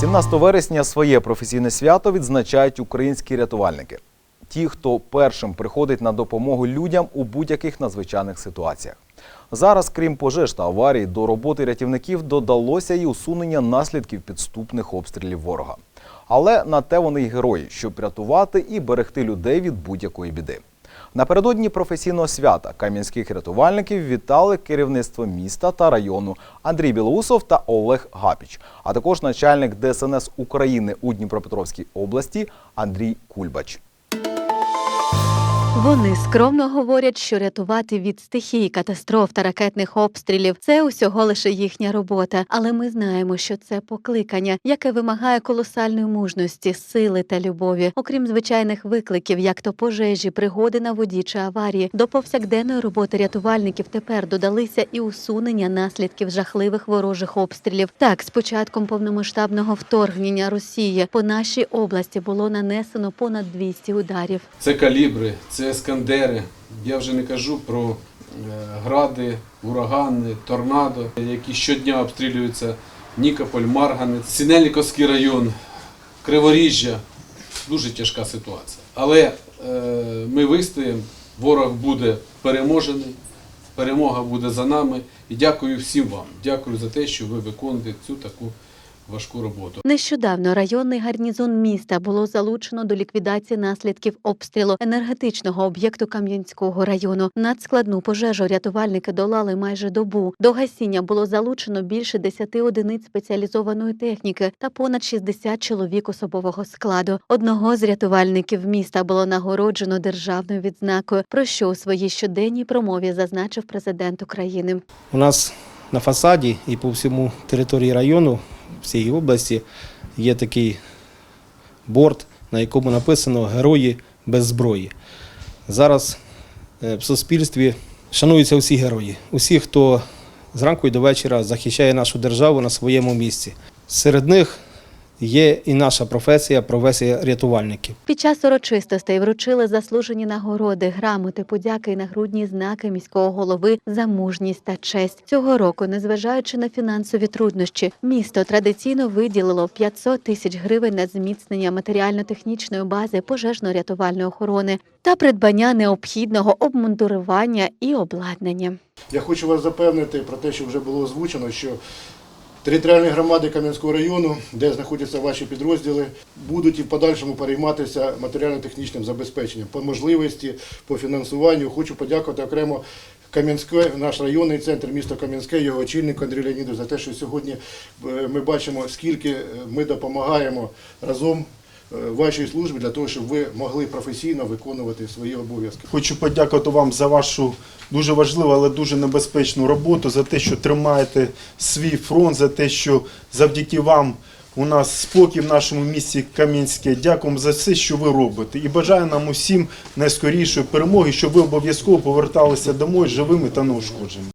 17 вересня своє професійне свято відзначають українські рятувальники. Ті, хто першим приходить на допомогу людям у будь-яких надзвичайних ситуаціях. Зараз, крім пожеж та аварій, до роботи рятівників додалося і усунення наслідків підступних обстрілів ворога. Але на те вони й герої, щоб рятувати і берегти людей від будь-якої біди. Напередодні професійного свята кам'янських рятувальників вітали керівництво міста та району Андрій Білоусов та Олег Гапіч, а також начальник ДСНС України у Дніпропетровській області Андрій Кульбач. Вони скромно говорять, що рятувати від стихій, катастроф та ракетних обстрілів це усього лише їхня робота. Але ми знаємо, що це покликання, яке вимагає колосальної мужності, сили та любові. Окрім звичайних викликів, як то пожежі, пригоди на воді чи аварії, до повсякденної роботи рятувальників тепер додалися і усунення наслідків жахливих ворожих обстрілів. Так, з початком повномасштабного вторгнення Росії по нашій області було нанесено понад 200 ударів. Це калібри, це ескандери. Я вже не кажу про е, гради, урагани, торнадо, які щодня обстрілюються Нікополь, Марганець, Сінельниковський район, Криворіжжя. Дуже тяжка ситуація. Але е, ми вистоїмо, ворог буде переможений, перемога буде за нами. І дякую всім вам. Дякую за те, що ви виконуєте цю таку важку роботу. Нещодавно районний гарнізон міста було залучено до ліквідації наслідків обстрілу енергетичного об'єкту Кам'янського району. Надскладну пожежу рятувальники долали майже добу. До гасіння було залучено більше 10 одиниць спеціалізованої техніки та понад 60 чоловік особового складу. Одного з рятувальників міста було нагороджено державною відзнакою, про що у своїй щоденній промові зазначив президент України. У нас на фасаді і по всьому території району, всієї області, є такий борт, на якому написано Герої без зброї. Зараз е, в суспільстві шануються всі герої, усі, хто зранку і до вечора захищає нашу державу на своєму місці. Серед них є і наша професія, професія рятувальників. Під час урочистостей вручили заслужені нагороди, грамоти, подяки і нагрудні знаки міського голови за мужність та честь. Цього року, незважаючи на фінансові труднощі, місто традиційно виділило 500 тисяч гривень на зміцнення матеріально-технічної бази пожежно-рятувальної охорони та придбання необхідного обмундурування і обладнання. Я хочу вас запевнити про те, що вже було озвучено, що територіальні громади Кам'янського району, де знаходяться ваші підрозділи, будуть і в подальшому перейматися матеріально-технічним забезпеченням по можливості, по фінансуванню. Хочу подякувати окремо Кам'янське, наш районний центр міста Кам'янське, його очільник Андрій Леонідов, за те, що сьогодні е, ми бачимо, скільки е, ми допомагаємо разом е, вашій службі для того, щоб ви могли професійно виконувати свої обов'язки. Хочу подякувати вам за вашу дуже важливу, але дуже небезпечну роботу, за те, що тримаєте свій фронт, за те, що завдяки вам у нас спокій в нашому місті Кам'янське. Дякуємо за все, що ви робите. І бажаю нам усім найскорішої перемоги, щоб ви обов'язково поверталися домой живими та неушкодженими.